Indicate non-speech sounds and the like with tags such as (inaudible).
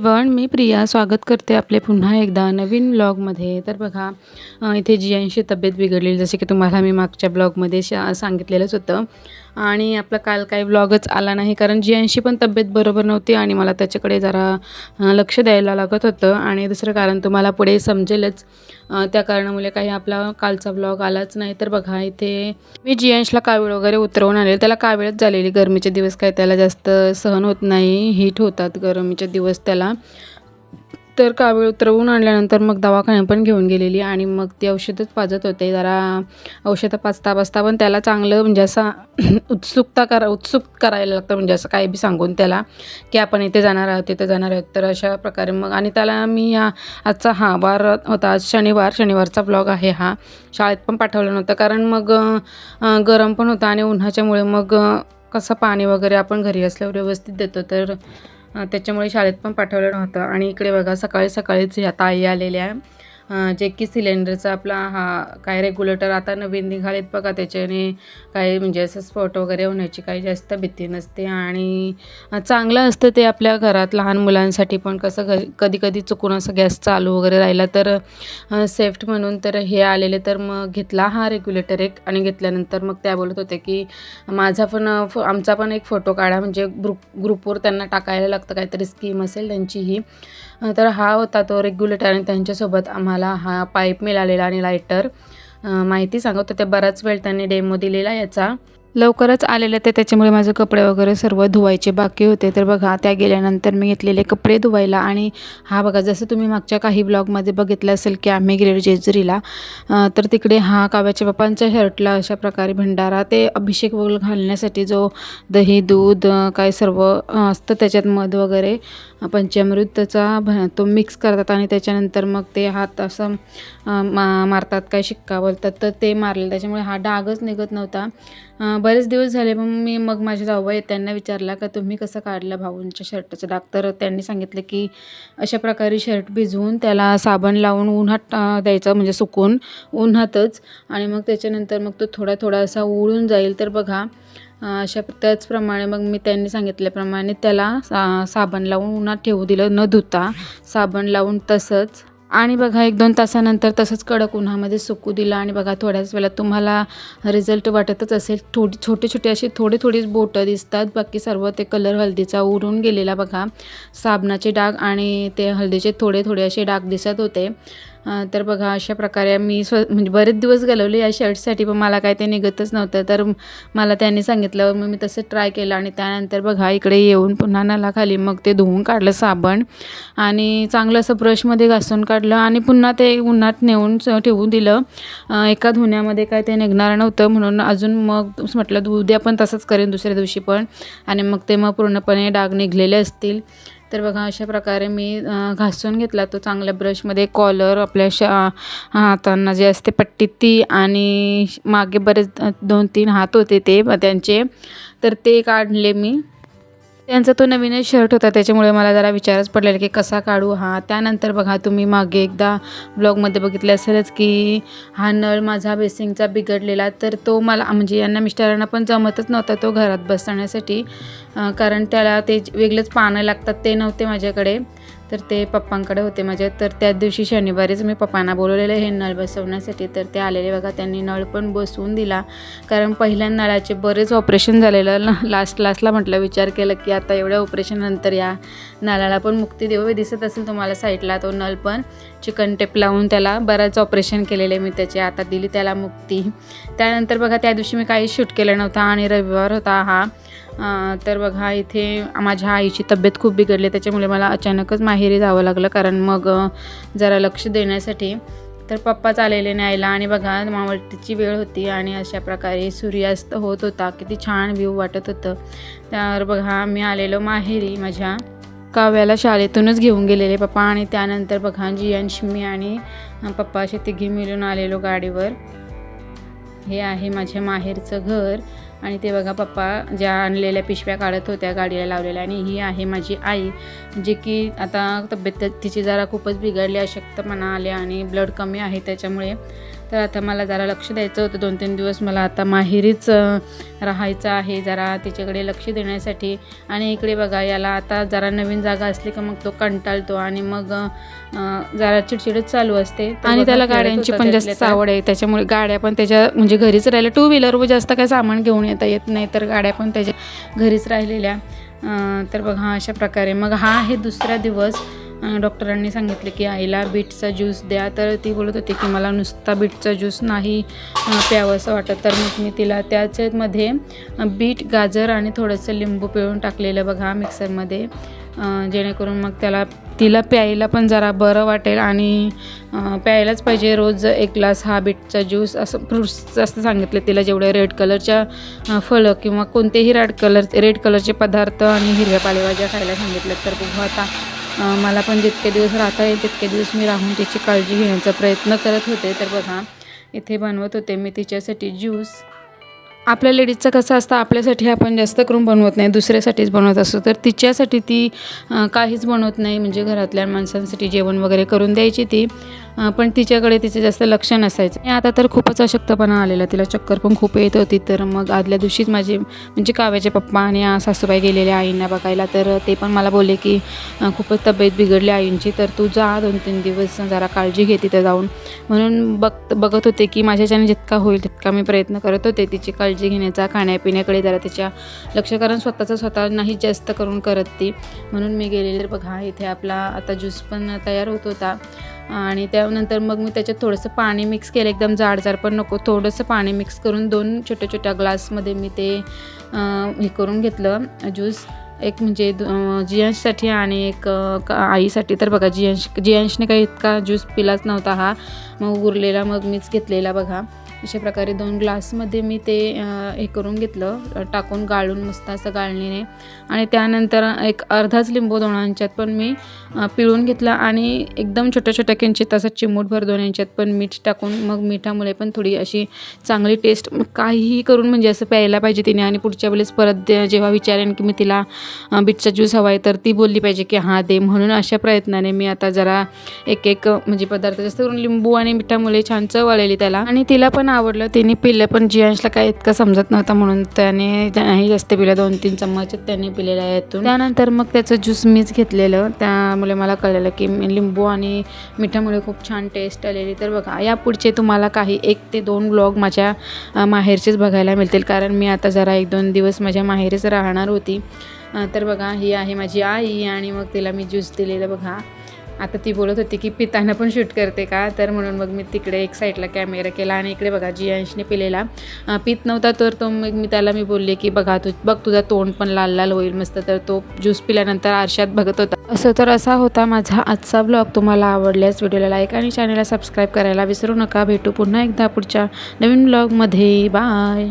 Everyone मी प्रिया स्वागत करते आपले पुन्हा एकदा नवीन ब्लॉगमध्ये तर बघा इथे जियांशी तब्येत बिघडलेली जसे की तुम्हाला मी मागच्या ब्लॉगमध्ये शा सांगितलेलंच होतं. आणि आपला काल काही ब्लॉगच आला नाही. कारण जियांशी पण तब्येत बरोबर नव्हती आणि मला त्याच्याकडे जरा लक्ष द्यायला लागत होतं. आणि दुसरं कारण तुम्हाला पुढे समजेलच. त्या कारणामुळे काही आपला कालचा ब्लॉग आलाच नाही. तर बघा इथे मी जियांशला कावीळ वगैरे उतरवून आले त्याला कावीळच झालेली. गरमीचे दिवस काय त्याला जास्त सहन होत नाही. हीट होतात गरमीचे दिवस त्याला. तर कावीळ उतरवून आणल्यानंतर मग दवाखान्यात पण घेऊन गेलेली आणि मग ती औषधच पाजत होते. जरा औषधं पाजता पाजता पण त्याला चांगलं म्हणजे असा (clears throat) उत्सुकता करा उत्सुक करायला लागतं. म्हणजे असं काही बी सांगून त्याला की आपण इथे जाणार आहोत तिथे जाणार आहोत. तर अशा प्रकारे मग आणि त्याला मी हा आजचा हा वार होता. आज शनिवार शनिवारचा ब्लॉग आहे हा. शाळेत पण पाठवलं नव्हतं. कारण मग गरम पण होतं आणि उन्हाच्यामुळे मग कसं पाणी वगैरे आपण घरी असल्यावर व्यवस्थित देतो. तर त्याच्यामुळे शाळेत पण पाठवलं नव्हतं. आणि इकडे बघा सकाळी सकाळीच ह्या ताई आलेल्या आहे. जे की सिलेंडरचा आपला हा काय रेग्युलेटर आता नवीन निघालेत बघा त्याच्याने काही म्हणजे असं स्फोट वगैरे होण्याची काही जास्त भीती नसते. आणि चांगलं असतं ते आपल्या घरात लहान मुलांसाठी पण कसं घरी कधी कधी चुकून असं गॅस चालू वगैरे राहिला तर सेफ्ट म्हणून तर हे आलेले तर मग घेतला हा रेग्युलेटर एक आणि घेतल्यानंतर मग त्या बोलत होते की माझा पण फो आमचा पण एक फोटो काढा म्हणजे ग्रुप ग्रुपवर त्यांना टाकायला लागतं काहीतरी स्कीम असेल त्यांची ही तर हा होता तो रेग्युलेटर आणि त्यांच्यासोबत आम्हाला हा पाईप मिळालेला आणि लायटर माहिती सांगत होते. बराच वेळ त्यांनी डेमो दिलेला याचा. लवकरच आलेलं ते त्याच्यामुळे माझे कपडे वगैरे सर्व धुवायचे बाकी होते. तर बघा त्या गेल्यानंतर मी घेतलेले कपडे धुवायला आणि हा बघा जसं तुम्ही मागच्या काही ब्लॉगमध्ये बघितलं असेल की आम्ही गेलेलो जेजुरीला तर तिकडे हा काव्याच्या बापांच्या शर्टला अशा प्रकारे भंडारा ते अभिषेक वगैरे घालण्यासाठी जो दही दूध काय सर्व असतं त्याच्यात मध वगैरे अ, पंचामृत त्याचा भ तो मिक्स करतात आणि त्याच्यानंतर मग ते हात असं मा मारतात काय शिक्का बोलतात तर ते मारले. त्याच्यामुळे हा डागच निघत नव्हता. बरेच दिवस झाले मग मी मग माझे जाऊबाई आहेत त्यांना विचारला का तुम्ही कसं काढलं भाऊंच्या शर्टाचं डाग? तर त्यांनी सांगितलं की अशा प्रकारे शर्ट भिजवून त्याला साबण लावून उन्हात द्यायचा द्यायचं म्हणजे सुकून उन्हातच. आणि मग त्याच्यानंतर मग तो थोडा थोडा असा उळून जाईल. तर बघा अशा त्याचप्रमाणे मग मी त्यांनी सांगितल्याप्रमाणे त्याला सा साबण लावून उन्हात ठेवू दिलं न धुता. साबण लावून तसंच. आणि बघा एक दोन तासानंतर तसंच कडक उन्हामध्ये सुकू दिलं. आणि बघा थोड्याच वेळात तुम्हाला रिझल्ट वाटतच असेल. थोडी छोटे छोटे असे थोडे थोडीच बोटं दिसतात. बाकी सर्व ते कलर हळदीचा उडून गेलेला बघा. साबणाचे डाग आणि ते हळदीचे थोडे थोडे असे डाग दिसत होते. तर बघा अशा प्रकारे मी स्व म्हणजे बरेच दिवस घालवले या शर्टसाठी पण मला काय ते निघतच नव्हतं. तर मला त्यांनी सांगितलं मग मी तसं ट्राय केलं आणि त्यानंतर बघा इकडे येऊन पुन्हा नलाखाली मग ते धुवून काढलं साबण आणि चांगलं असं ब्रशमध्ये घासून काढलं आणि पुन्हा ते उन्हात नेऊन ठेवून दिलं. एका धुण्यामध्ये काय ते निघणार नव्हतं. म्हणून अजून मग म्हटलं उद्या पण तसंच करेन दुसऱ्या दिवशी पण. आणि मग ते मग पूर्णपणे डाग निघलेले असतील. तर बघा अशा प्रकारे मी घासून घेतला तो चांगल्या ब्रशमध्ये. कॉलर आपल्या शा हातांना जे असते पट्टी ती आणि मागे बरेच दोन तीन हात होते ते त्यांचे. तर ते काढले मी. त्यांचा तो नवीनच शर्ट होता त्याच्यामुळे मला जरा विचारच पडलेला की कसा काढू हा. त्यानंतर बघा तुम्ही मागे एकदा ब्लॉगमध्ये बघितले असेलच की हा नळ माझा बेसिंगचा बिघडलेला तर तो मला म्हणजे यांना मिस्टरांना पण जमतच नव्हता तो घरात बसण्यासाठी कारण त्याला ते वेगळेच पानं लागतात ते नव्हते माझ्याकडे. तर ते पप्पांकडे होते माझ्या तर त्याच दिवशी शनिवारीच मी पप्पांना बोलवलेलं हे नळ बसवण्यासाठी. तर ते आलेले बघा त्यांनी नळ पण बसवून दिला. कारण पहिल्या नळाचे बरेच ऑपरेशन झालेलं. लास्ट लास्टला म्हटलं विचार केला की आता एवढ्या ऑपरेशननंतर या नळाला पण मुक्ती देऊ दिसत असेल तुम्हाला साईडला तो नळ पण. चिकन टेप लावून त्याला बराच ऑपरेशन केलेले मी त्याचे. आता दिली त्याला मुक्ती. त्यानंतर बघा त्या दिवशी मी काहीच शूट केलं नव्हतं आणि रविवार होता हा. तर बघा इथे माझ्या आईची तब्येत खूप बिघडली त्याच्यामुळे मला अचानकच माहेरी जावं लागलं. कारण मग जरा लक्ष देण्यासाठी तर पप्पाच आलेले न्यायला. आणि बघा मावळतीची वेळ होती आणि अशा प्रकारे सूर्यास्त होत होता. किती छान व्ह्यू वाटत होतं. तर बघा मी आलेलो माहेरी माझ्या काव्याला शाळेतूनच घेऊन गेलेले पप्पा. आणि त्यानंतर बघा जियांश मी आणि पप्पा असे तिघी मिळून आलेलो गाडीवर. हे आहे माझ्या माहेरचं घर. आणि ते बघा पप्पा ज्या आणलेल्या पिशव्या काढत होत्या गाडीला लावलेल्या आणि ही आहे माझी आई जे की आता तब्येत तिची जरा खूपच बिघडली अशक्तपणा आले आणि ब्लड कमी आहे त्याच्यामुळे तर आता मला जरा लक्ष द्यायचं होतं. दोन तीन दिवस मला आता माहेरीच राहायचं आहे जरा तिच्याकडे लक्ष देण्यासाठी. आणि इकडे बघा याला आता जरा नवीन जागा असली का मग तो कंटाळतो आणि मग जरा चिडचिडच चालू असते. आणि त्याला गाड्यांची पण जास्त. आवड आहे. त्याच्यामुळे गाड्या पण त्याच्या म्हणजे घरीच राहिल्या. टू व्हीलरवर जास्त काय सामान घेऊन येता येत नाही तर गाड्या पण त्याच्या घरीच राहिलेल्या. तर बघा अशा प्रकारे. मग हा आहे दुसरा दिवस. डॉक्टरांनी सांगितले की आईला बीटचा ज्यूस द्या. तर ती बोलत होती की मला नुसता बीटचा ज्यूस नाही प्यावंसं प्यावं असं वाटत. तर मग मी तिला त्याच्यामध्ये बीट गाजर आणि थोडंसं लिंबू पिळून टाकलेलं बघा मिक्सरमध्ये. जेणेकरून मग त्याला तिला प्यायला पण जरा बरं वाटेल आणि प्यायलाच पाहिजे. रोज एक ग्लास हा बीटचा ज्यूस असं फ्रुट्स असं सांगितलं तिला जेवढे रेड कलरच्या फळं किंवा कोणतेही रेड कलर रेड कलरचे पदार्थ आणि हिरव्या पालेभाज्या खायला सांगितलं. तर बघू आता मला पण जितके दिवस राहता येईल तितके दिवस मी राहून तिची काळजी घेण्याचा प्रयत्न करत होते. तर बघा इथे बनवत होते मी तिच्यासाठी ज्यूस. आपल्या लेडीजचं कसं असतं आपल्यासाठी आपण जास्त करून बनवत नाही दुसऱ्यासाठीच बनवत असतो. तर तिच्यासाठी ती काहीच बनवत नाही. म्हणजे घरातल्या माणसांसाठी जेवण वगैरे करून द्यायची ती. पण तिच्याकडे तिचं जास्त लक्ष नसायचं. आणि आता तर खूपच अशक्तपणा आलेला तिला चक्कर पण खूप येत होती. तर मग आदल्या दिवशीच माझे म्हणजे काव्याचे पप्पा आणि सासूबाई गेलेले आईंना बघायला तर ते पण मला बोलले की खूपच तब्येत बिघडली आईंची तर तू जा दोन तीन दिवस जरा काळजी घे तिथं जाऊन. म्हणून बघ बघत होते की माझ्याच्याने जितका होईल तितका मी प्रयत्न करत होते तिची काळजी घेण्याचा खाण्यापिण्याकडे जरा तिच्या लक्ष कारण स्वतःचं स्वतः नाही जास्त करून करत ती. म्हणून मी गेलेले तर बघा इथे आपला आता ज्यूस पण तयार होत होता. आणि त्यानंतर मग मी त्याच्यात थोडंसं पाणी मिक्स केलं. एकदम जाडजाड पण नको थोडंसं पाणी मिक्स करून दोन छोट्या छोट्या ग्लासमध्ये मी ते हे करून घेतलं. ज्यूस एक म्हणजे जियांशसाठी आणि एक का- आईसाठी. तर बघा जियांश जियांशने काही इतका ज्यूस पिलाच नव्हता हा. मग उरलेला मग मीच घेतलेला बघा. अशा प्रकारे दोन ग्लासमध्ये मी ते हे करून घेतलं टाकून गाळून मस्त असं गाळणीने. आणि त्यानंतर एक अर्धाच लिंबू दोन यांच्यात पण मी पिळून घेतला आणि एकदम छोट्या छोट्या किंचित असं चिमूटभर दोन यांच्यात पण मीठ टाकून मग मिठामुळे पण थोडी अशी चांगली टेस्ट काहीही करून म्हणजे असं प्यायला पाहिजे तिने आणि पुढच्या वेळेस परत जेव्हा विचारेन की मी तिला बिटचा बीटचा ज्यूस हवा आहे तर ती बोलली पाहिजे की हां दे. म्हणून अशा प्रयत्नाने मी आता जरा एक एक म्हणजे पदार्थ जास्त करून लिंबू आणि मिठामुळे छान चव आलेली त्याला. आणि तिला पण आवडलं. तिने पिलं पण जियांशला काय इतकं समजत नव्हतं म्हणून त्याने नाही जास्त पिलं. दोन तीन चम्मच त्याने पिलेलं आहे यातून त्यानंतर मग त्याचं ज्यूस मीच घेतलेलं. त्यामुळे मला कळलेलं की लिंबू आणि मिठामुळे खूप छान टेस्ट आलेली. तर बघा या पुढचे तुम्हाला काही एक ते दोन ब्लॉग माझ्या माहेरचेच बघायला मिळतील. कारण मी आता जरा एक दोन दिवस माझ्या माहेरच राहणार होती. तर बघा ही आहे माझी आई आणि मग तिला मी ज्यूस दिलेलं बघा. आता ती बोलत होती की पिताना पण शूट करते का? तर म्हणून मग मी तिकडे एक साईडला कॅमेरा केला आणि इकडे बघा जी अंशने पिलेला पित नव्हता तर तो मग मी त्याला मी बोलले की बघा तू बघ तुझा तोंड पण लाल लाल होईल मस्त. तर तो ज्यूस पिल्यानंतर आरशात बघत होता. असं तर असा होता माझा आजचा ब्लॉग तुम्हाला आवडल्यास व्हिडिओला लाईक आणि चॅनलला सबस्क्राईब करायला विसरू नका. भेटू पुन्हा एकदा पुढच्या नवीन ब्लॉगमध्ये बाय